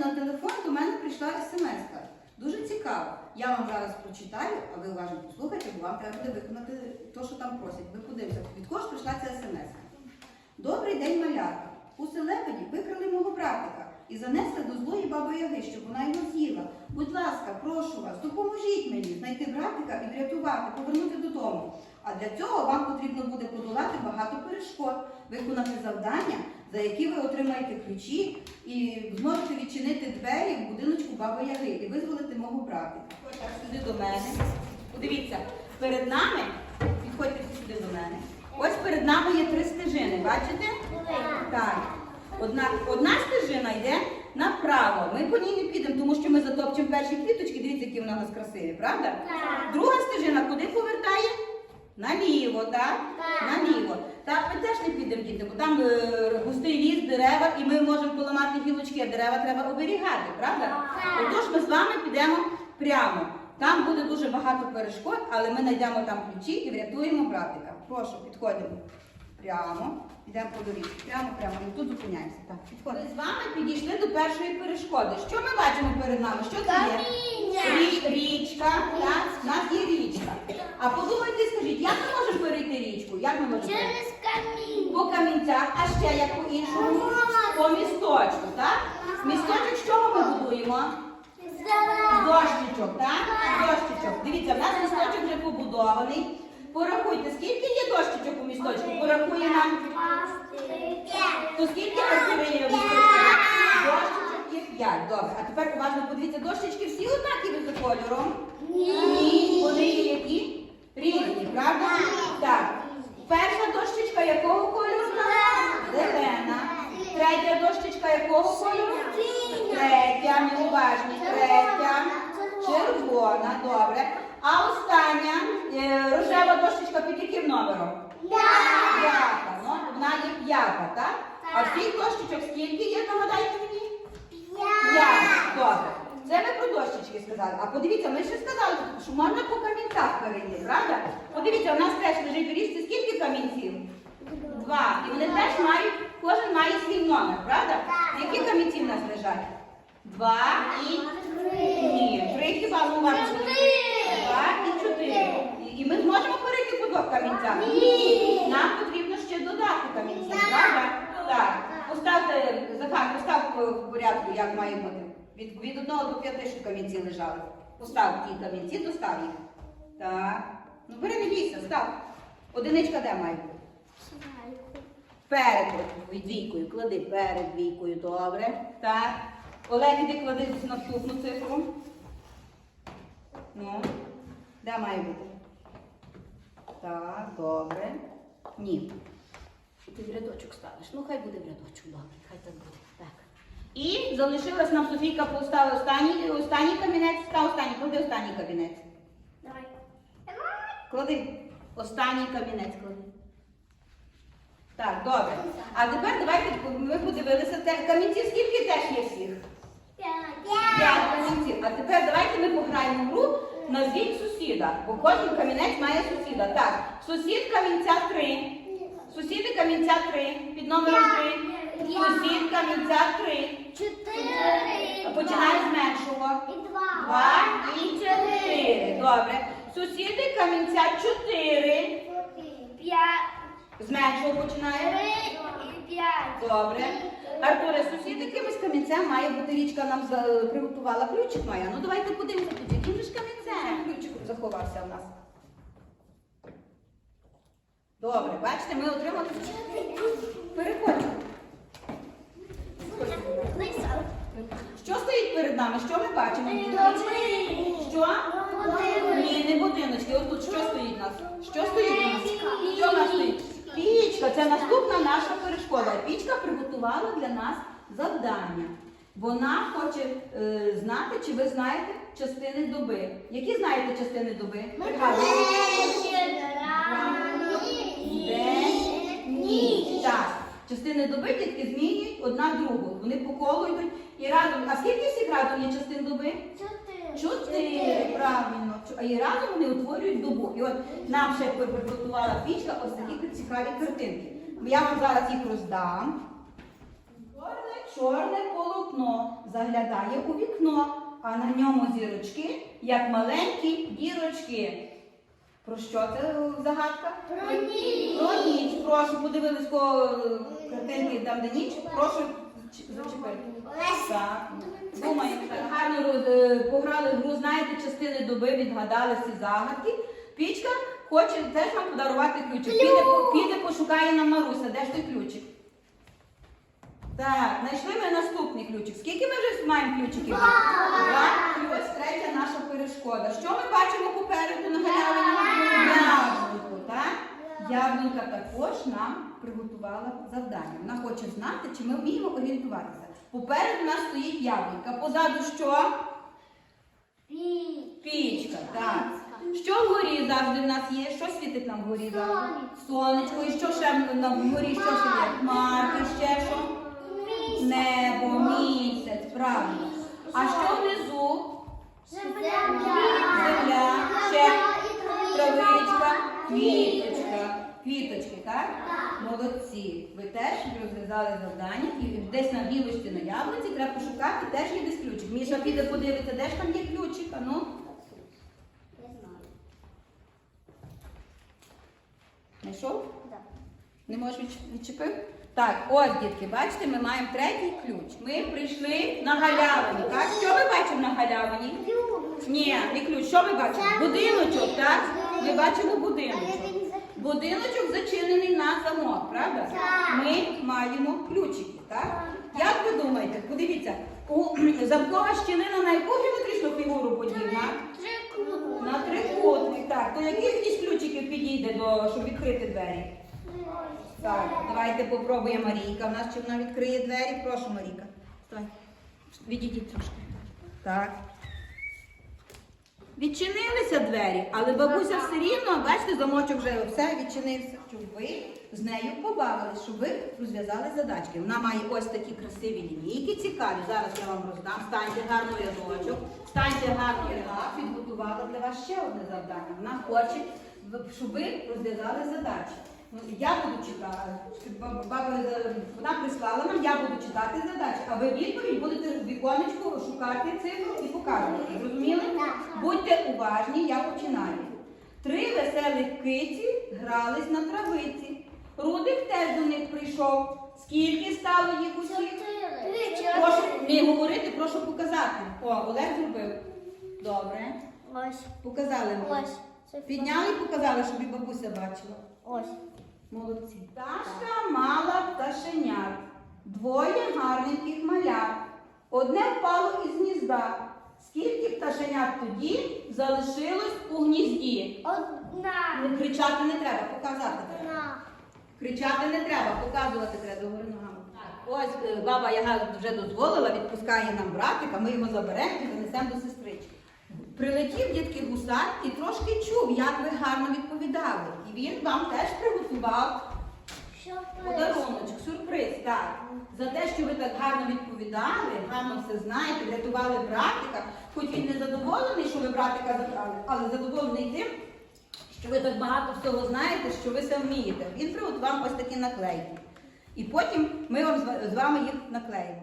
на телефон до мене прийшла смс-ка. Дуже цікаво. Я вам зараз прочитаю, а ви уважно послухайте, бо вам треба буде виконати те, що там просять. Ви подивіться, від кого ж прийшла ця смс-ка. Добрий день, малярка. У селепеді викрали мого братика і занесли до злої баби Яги, щоб вона його з'їла. Будь ласка, прошу вас, допоможіть мені знайти братика і врятувати, повернути додому. А для цього вам потрібно буде подолати багато перешкод, виконати завдання, за які ви отримаєте ключі і зможете відчинити двері в будиночку баби Яги і визволити мого братика. Так, сюди до мене. Подивіться, перед нами, підходьте сюди до мене. Ось перед нами є три стежини, бачите? Так. Одна, одна стежина йде направо. Ми по ній не підемо, тому що ми затопчемо перші квіточки, дивіться, які вони у нас красиві, правда? Так. Друга стежина куди повертає? Наліво, так? Так. Наліво. Так, ми теж не підемо діти, бо там е, густий ліс, дерева, і ми можемо поламати гілочки, а дерева треба оберігати, правда? Так. Отож ми з вами підемо прямо. Там буде дуже багато перешкод, але ми знайдемо там ключі і врятуємо братика. Прошу, підходимо. Прямо. Йдемо по доріжці. Прямо, прямо. І тут зупиняємося. Так, підходимо. Ми з вами підійшли до першої перешкоди. Що ми бачимо перед нами? Що це є? Каміння. Рі- річка. Так? У нас є річка. А подумайте, скажіть, як ми можемо перейти річку? Як ми можемо? перейти? Через камінь. По камінцях, а ще як по іншому? По місточку, так? Місточок з чого ми будуємо? Дощечок, так? Дощечок. Дивіться, в нас місточок вже побудований. Порахуйте, скільки є дощечок у місточку? Порахує нам. То скільки Артури є у місточку? Дощечок є 5. Добре. А тепер уважно подивіться, дощечки всі однакові за кольором. Ні, вони є які? Різні, правда? Так. Перша дощечка якого кольору? Зелена. Третя дощечка якого кольору? Третя, неуважні. Третя. Червона, добре. А остання е, рожева дощечка під яким номером? П'ята. Ну, вона є п'ята, так? А всіх дощечок скільки є, нагадайте мені? П'ять. Добре. Це ми про дощечки сказали. А подивіться, ми ще сказали, що можна по камінцях перейти, правда? Подивіться, у нас теж лежить в річці скільки камінців? Два. І вони теж мають, кожен має свій номер, правда? Які камінці в нас лежать? Два і ні. Три хіба ну вам Два і чотири. І- ми зможемо перейти по двох камінцях? Ні. Нам потрібно ще додати камінців, правда? Так. Поставте, Захар, постав в порядку, як має бути. Від, від одного до п'яти, щоб камінці лежали. Постав ті камінці, достав їх. Так. Ну бери став. Одиничка де має бути? Перед двійкою. Клади перед двійкою, добре. Так. Олег, іди клади наступну цифру. Ну, де має бути? Так, добре. Ні. Ти в рядочок ставиш. Ну, хай буде в рядочок, добре, хай так буде. І залишилась нам Софійка поставила останній, останній камінець. Та останній, клади останній камінець. Клади. Останній камінець клади. Так, добре. А тепер давайте ми подивилися. Камінців скільки теж є всіх? П'ять камінців. А тепер давайте ми пограємо в гру назвіть сусіда. Бо кожен камінець має сусіда. Так, сусід камінця три. Сусіди камінця три. Під номером три. Сусід камінця три. Починай з меншого. Два і чотири. Добре. Сусіди камінця чотири. З меншого починає. І п'ять. Добре. Артуре, сусід якимось камінцем має бути річка нам приготувала ключик має. Ну давайте подивимося тоді. Яким же ж камінцем ключик заховався в нас. Добре, бачите, ми отримали. Переходимо. Що стоїть перед бачимо? Що? Ні, не будиночки. Ось тут що стоїть у нас? Що стоїть у нас? Що у нас стоїть? Пічка. Це наступна наша перешкода. Пічка приготувала для нас завдання. Вона хоче е, знати, чи ви знаєте частини доби. Які знаєте частини доби? Пригадуйте. День, ніч. Так. Частини доби дітки змінюють одна другу. Вони по колу йдуть і разом. А скільки всіх разом є частин доби? Чотири, правильно. А і разом вони утворюють добу. І от нам ще приготувала пічка ось такі цікаві картинки. Я вам зараз їх роздам. чорне полотно заглядає у вікно, а на ньому зірочки, як маленькі дірочки. Про що це загадка? Про ніч. Про ніч. Прошу, подивились кого е, картинки там, де ніч. Прошу зачепити. Так. Думаємо, так. гарно роз- е, пограли в гру, знаєте, частини доби відгадали всі загадки. Пічка хоче теж вам подарувати ключик. Піде, по- піде пошукає нам Маруся. Де ж той ключик? Так, знайшли ми наступний ключик. Скільки ми вже маємо ключиків? Два. І ось третя наша перешкода. Що ми бачимо попереду на галявині? Яблунька також нам приготувала завдання. Вона хоче знати, чи ми вміємо орієнтуватися. Попереду у нас стоїть яблунька. Позаду що? Пічка, так. Що вгорі завжди в нас є? Що світить нам вгорі завжди? Сонечко. І що ще на вгорі? Що ще є? Хмарки, ще що? Небо, місяць, правильно. А що внизу? Земля, ще травичка, квіточка. Квіточки, так? Молодці. Ви теж розв'язали завдання і десь на білочці на яблуці треба пошукати, теж є десь ключик. Міша піде подивиться, де ж там є ключик, а ну. Знайшов? Не можеш відч- відчепив? Так, ось, дітки, бачите, ми маємо третій ключ. Ми прийшли на галявині. Так? Що ми бачимо на галявині? Ні, не ключ. Що ми бачимо? Будиночок, так? Ми бачимо будиночок. Будиночок зачинений на замок, правда? Так. Ми маємо ключики, так? Як ви думаєте, подивіться, у замкова щілина на яку геометричну фігуру подібна? На трикутник, так. То яких із ключиків підійде, до, щоб відкрити двері? Так, давайте попробуємо Марійка. У нас чи вона відкриє двері? Прошу, Марійка. Вставай. Відійдіть трошки. Так. Відчинилися двері, але бабуся все рівно, бачите, замочок вже все відчинився, щоб ви з нею побавились, щоб ви розв'язали задачки. Вона має ось такі красиві лінійки, цікаві. Зараз я вам роздам. Станьте гарно рядочок, станьте гарно ряд, підготувала для вас ще одне завдання. Вона хоче, щоб ви розв'язали задачі. Ну, Я буду читати, баба- е, вона прислала нам, я буду читати задачі, а ви відповідь будете віконечку шукати цифру і показувати. Зрозуміли? Будьте уважні, я починаю. Три веселих киці грались на травиці. Рудик теж до них прийшов. Скільки стало їх усіх? Прошу не говорити, прошу показати. О, Олег зробив. Добре. Ось, Показали ми. ось. Підняли і показали, щоб і бабуся бачила. Ось. Молодці. Пташка мала пташенят, двоє гарненьких малят. Одне впало із гнізда. Скільки пташенят тоді залишилось у гнізді? Одна. Не кричати не треба, показати треба. Одна. Кричати не треба, показувати треба догори ногами. Ось е, баба Яга вже дозволила, відпускає нам братика, ми його заберемо і занесемо до сестрички. Прилетів дітки гусар і трошки чув, як ви гарно відповідали. І він вам теж приготував подаруночок, сюрприз, так. За те, що ви так гарно відповідали, гарно все знаєте, врятували братика. Хоч він не задоволений, що ви братика забрали, але задоволений тим, що ви так багато всього знаєте, що ви все вмієте. Він приготував ось такі наклейки. І потім ми вам з вами їх наклеїмо.